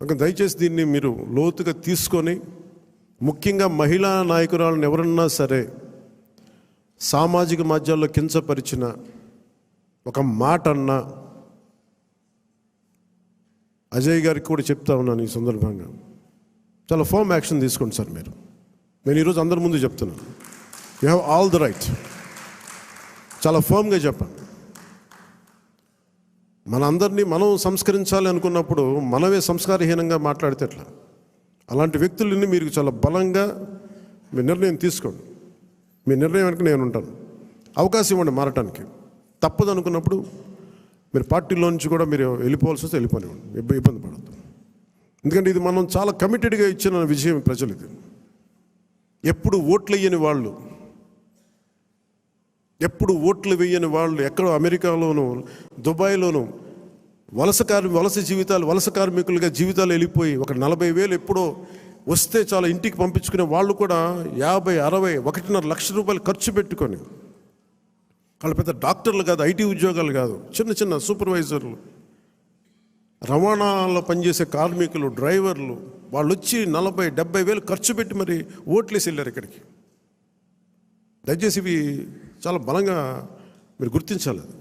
కనుక దయచేసి దీన్ని మీరు లోతుగా తీసుకొని ముఖ్యంగా మహిళా నాయకురాలను ఎవరన్నా సరే సామాజిక మాధ్యాల్లో కించపరిచిన ఒక మాట అన్నా అజయ్ గారికి కూడా చెప్తా ఉన్నాను ఈ సందర్భంగా. చాలా ఫామ్ యాక్షన్ తీసుకోండి సార్ మీరు. నేను ఈరోజు అందరి ముందు చెప్తున్నాను. You have all the right చాలా ఫోమ్గా చెప్పండి. మనందరినీ మనం సంస్కరించాలి అనుకున్నప్పుడు మనమే సంస్కారహీనంగా మాట్లాడితే ఎట్లా? అలాంటి వ్యక్తులని మీరు చాలా బలంగా మీ నిర్ణయం తీసుకోండి. మీ నిర్ణయం వెనక నేను ఉంటాను. అవకాశం ఇవ్వండి మారటానికి. తప్పదు అనుకున్నప్పుడు మీరు పార్టీలో నుంచి కూడా మీరు వెళ్ళిపోవాల్సి వస్తే వెళ్ళిపోనివ్వండి ఇబ్బంది పడద్దు ఎందుకంటే ఇది మనం చాలా కమిటెడ్గా ఇచ్చిన విజయం ప్రజలు ఇది. ఎప్పుడు ఓట్లు వేయని వాళ్ళు ఎప్పుడు ఓట్లు వేయని వాళ్ళు ఎక్కడో అమెరికాలోను దుబాయ్లోను వలస కార్మి వలస జీవితాలు వలస కార్మికులుగా జీవితాలు వెళ్ళిపోయి ఒక నలభై వేలు ఎప్పుడో వస్తే చాలా ఇంటికి పంపించుకునే వాళ్ళు కూడా యాభై అరవై ఒకటిన్నర లక్ష రూపాయలు ఖర్చు పెట్టుకొని. వాళ్ళ పెద్ద డాక్టర్లు కాదు ఐటీ ఉద్యోగాలు కాదు చిన్న చిన్న సూపర్వైజర్లు. రవాణాలో పనిచేసే కార్మికులు డ్రైవర్లు వాళ్ళు వచ్చి నలభై డెబ్బై వేలు ఖర్చు పెట్టి మరి ఓట్లేసి వెళ్ళారు ఇక్కడికి. దయచేసి ఇవి చాలా బలంగా మీరు గుర్తించాలి అది.